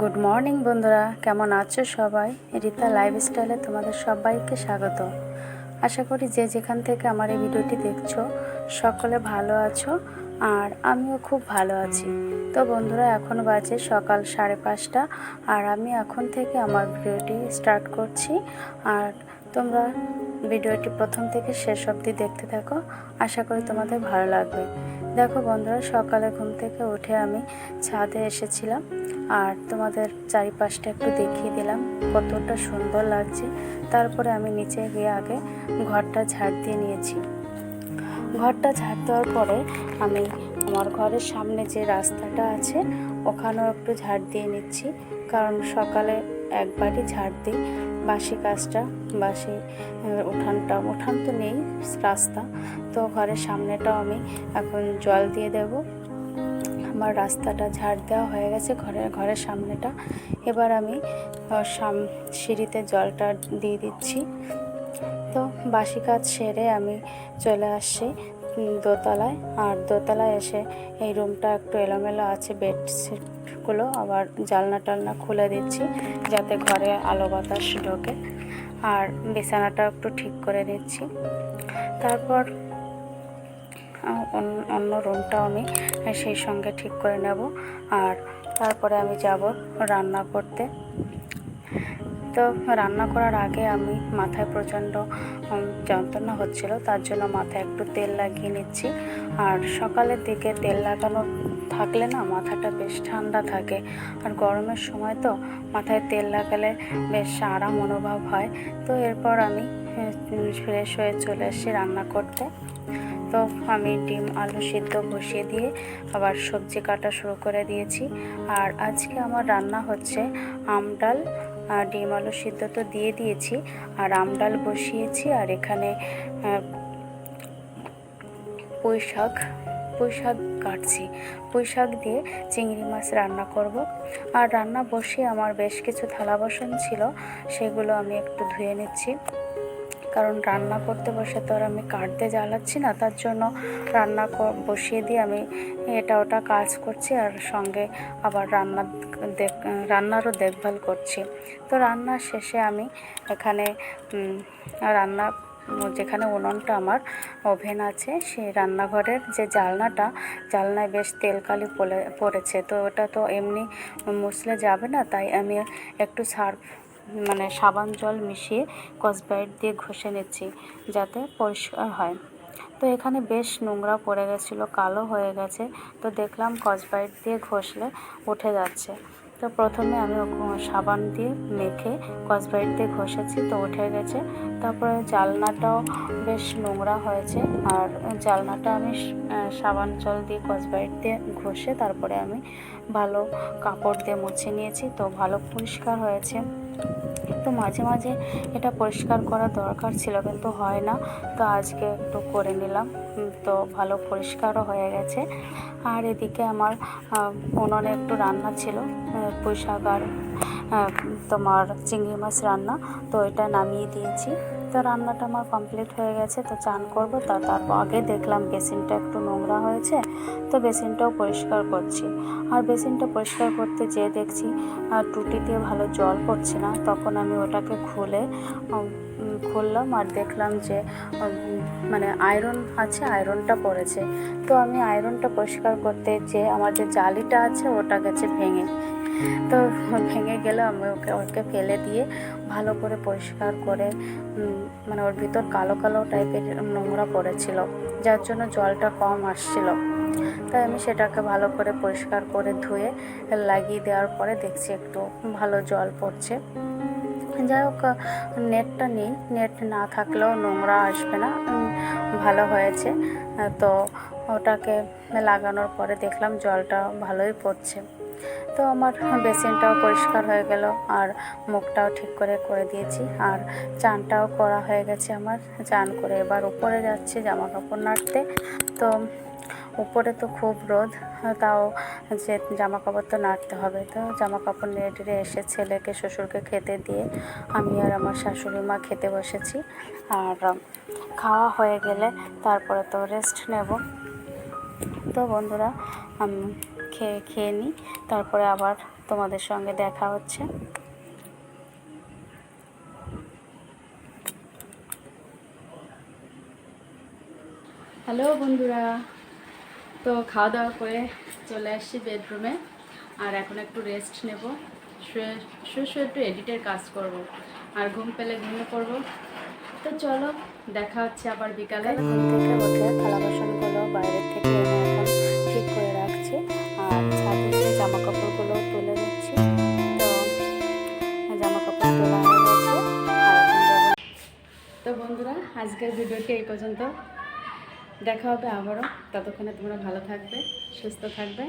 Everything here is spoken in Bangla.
গুড মর্নিং বন্ধুরা। কেমন আছো সবাই? রীতা লাইফস্টাইলে তোমাদের সবাইকে স্বাগত। আশা করি যে যেখান থেকে আমার এই ভিডিওটি দেখছ, সকলে ভালো আছো আর আমিও খুব ভালো আছি। তো বন্ধুরা, এখন বাজে সকাল সাড়ে পাঁচটা আর আমি এখন থেকে আমার ভিডিওটি স্টার্ট করছি। আর তোমরা ভিডিওটি প্রথম থেকে শেষ অবধি দেখতে থাকো। আশা করি তোমাদের ভালো লাগবে। দেখো বন্ধুরা, সকালে ঘুম থেকে উঠে আমি ছাদে এসেছিলাম আর তোমাদের চারিপাশটা একটু দেখিয়ে দিলাম কতটা সুন্দর লাগছে। তারপরে আমি নিচে গিয়ে আগে ঘরটা ঝাড় দিয়ে নিয়েছি। ঘরটা ঝাড় দেওয়ার পরে আমি আমার ঘরের সামনে যে রাস্তাটা আছে, ওখানেও একটু ঝাড় দিয়ে নিচ্ছি। কারণ সকালে একবারই ঝাড় দিই। বাসি কাজটা আহ, উঠানটা উঠান তো নেই রাস্তা। তো ঘরের সামনেটাও আমি এখন জল দিয়ে দেব। আমার রাস্তাটা ঝাড় দেওয়া হয়ে গেছে ঘরের ঘরের সামনেটা। এবার আমি সাম- সিঁড়িতে জলটা দিয়ে দিচ্ছি। তো বাসি কাজ সেরে আমি চলে আসছি দোতলায়। আর দোতলায় এসে এই রুমটা একটু এলোমেলো আছে বেডশিটগুলো আবার জালনা টালনা খুলে দিচ্ছি যাতে ঘরে আলো বাতাস ঢোকে। আর বিছানাটা একটু ঠিক করে দিচ্ছি। তারপর অন্য- রুমটাও আমি সেই সঙ্গে ঠিক করে নেব। আর তারপরে আমি যাব রান্না করতে। তো রান্না করার আগে আমি মাথায় প্রচণ্ড যন্ত্রণা হচ্ছিল, তার জন্য মাথায় একটু তেল লাগিয়ে নিচ্ছি। আর সকালের দিকে তেল লাগানো থাকলে না মাথাটা বেশ ঠান্ডা থাকে। আর গরমের সময় তো মাথায় তেল লাগালে বেশ আরাম অনুভব হয়। তো এরপর আমি ফ্রেশ হয়ে চলে এসেছি রান্না করতে। তো আমি ডিম, আলু সিদ্ধ বসিয়ে দিয়ে আবার সবজি কাটা শুরু করে দিয়েছি। আর আজকে আমার রান্না হচ্ছে আম ডাল ডিম, আলু সিদ্ধ তো দিয়ে দিয়েছি। আর আম ডাল বসিয়েছি আর এখানে পুঁই শাক পুঁই শাক কাটছি। পুঁই শাক দিয়ে চিংড়ি মাছ রান্না করব। আর রান্না বসিয়ে আমার বেশ কিছু থালা বাসন ছিল, সেগুলো আমি একটু ধুয়ে নিচ্ছি। কারণ রান্না করতে বসে তো আর আমি কাটতে জ্বালাচ্ছি না, তার জন্য রান্না বসিয়ে দিয়ে আমি এটা ওটা কাজ করছি আর সঙ্গে আবার রান্না রান্নারও দেখভাল করছি। তো রান্নার শেষে আমি এখানে রান্না যেখানে উনুনটা আমার ওভেন আছে, সেই রান্নাঘরের যে জালনাটা, জালনায় বেশ তেলকালি পড়ে পড়েছে। তো ওটা তো এমনি মুছলে যাবে না, তাই আমি একটু সার্ফ মানে সাবান জল মিশিয়ে কসবাইট দিয়ে ঘষে নিচ্ছি, যাতে পরিষ্কার হয়। তো এখানে বেশ নোংরা পড়ে গেছিল, কালো হয়ে গেছে, তো দেখলাম কসবাইট দিয়ে ঘষলে উঠে যাচ্ছে। তো প্রথমে আমি সাবান দিয়ে মেখে কসবাইট দিয়ে ঘষেছি, তো উঠে গেছে। তারপরে জালনাটাও বেশ নোংরা হয়েছে। আর জালনাটা আমি সাবান জল দিয়ে কসবাইট দিয়ে ঘষে তারপরে আমি ভালো কাপড় দিয়ে মুছে নিয়েছি, তো ভালো পরিষ্কার হয়েছে। তো মাঝে মাঝে এটা পরিষ্কার করা দরকার ছিল, কিন্তু হয় না। তো আজকে একটু করে নিলাম। তো ভালো পরিষ্কারও হয়ে গেছে। আর এদিকে আমার উনুনে একটু রান্না ছিল পুঁই শাক আর তোমার চিংড়ি মাছ রান্না। তো এটা নামিয়ে দিয়েছি। তো রান্নাটা আমার কমপ্লিট হয়ে গেছে, তো চান করব। তা তারপর আগে দেখলাম বেসিনটা একটু নোংরা হয়েছে, তো বেসিনটাও পরিষ্কার করছি। আর বেসিনটা পরিষ্কার করতে যেয়ে দেখছি, আর টুটি দিয়ে ভালো জল পড়ছে না, তখন আমি ওটাকে খুলে খুললাম আর দেখলাম যে মানে আয়রন আছে আয়রনটা পড়েছে। তো আমি আয়রনটা পরিষ্কার করতে যে আমার যে জালিটা আছে, ওটা গেছে ভেঙে। তো ভেঙে গেলে আমি ওকে ওকে ফেলে দিয়ে ভালো করে পরিষ্কার করে মানে ওর ভিতর কালো কালো টাইপের নোংরা পড়েছিল, যার জন্য জলটা কম আসছিল। তাই আমি সেটাকে ভালো করে পরিষ্কার করে ধুয়ে লাগিয়ে দেওয়ার পরে দেখছি একটু ভালো জল পড়ছে। যাই হোক, নেটটা নেই, নেট না থাকলেও নোংরা আসবে না ভালো হয়েছে। তো ওটাকে লাগানোর পরে দেখলাম জলটা ভালোই পড়ছে। তো আমার বেসিনটাও পরিষ্কার হয়ে গেল আর মুখটাও ঠিক করে করে দিয়েছি আর চানটাও করা হয়ে গেছে আমার। চান করে এবার উপরে যাচ্ছি জামা কাপড় নাড়তে। তো উপরে তো খুব রোদ, তাও যে জামা কাপড় তো নাড়তে হবে। তো জামা কাপড় নেড়ে টেড়ে এসে ছেলেকে, শ্বশুরকে খেতে দিয়ে আমি আর আমার শাশুড়ি মা খেতে বসেছি। আর খাওয়া হয়ে গেলে তারপরে তো রেস্ট নেব। তো বন্ধুরা আমি খেয়ে খেয়ে নিই তারপরে আবার তোমাদের সঙ্গে দেখা হচ্ছে। হ্যালো বন্ধুরা তো খাওয়া দাওয়া করে চলে আসছি বেডরুমে আর এখন একটু রেস্ট নেব। শুয়ে শুয়ে শুয়ে একটু এডিটের কাজ করব। আর ঘুম পেলে ঘুমিয়ে পড়ব। তো চলো দেখা হচ্ছে আবার বিকালে। ঘুম থেকে উঠে থালা বাসনগুলো বাইরের থেকে জামা কাপড়গুলো তুলে নিচ্ছি। তো জামা কাপড় তোলা হয়ে গেছে তো বন্ধুরা, আজকের ভিডিওটি এই পর্যন্ত। দেখা হবে আবারও। ততক্ষণে তোমরা ভালো থাকবে, সুস্থ থাকবে।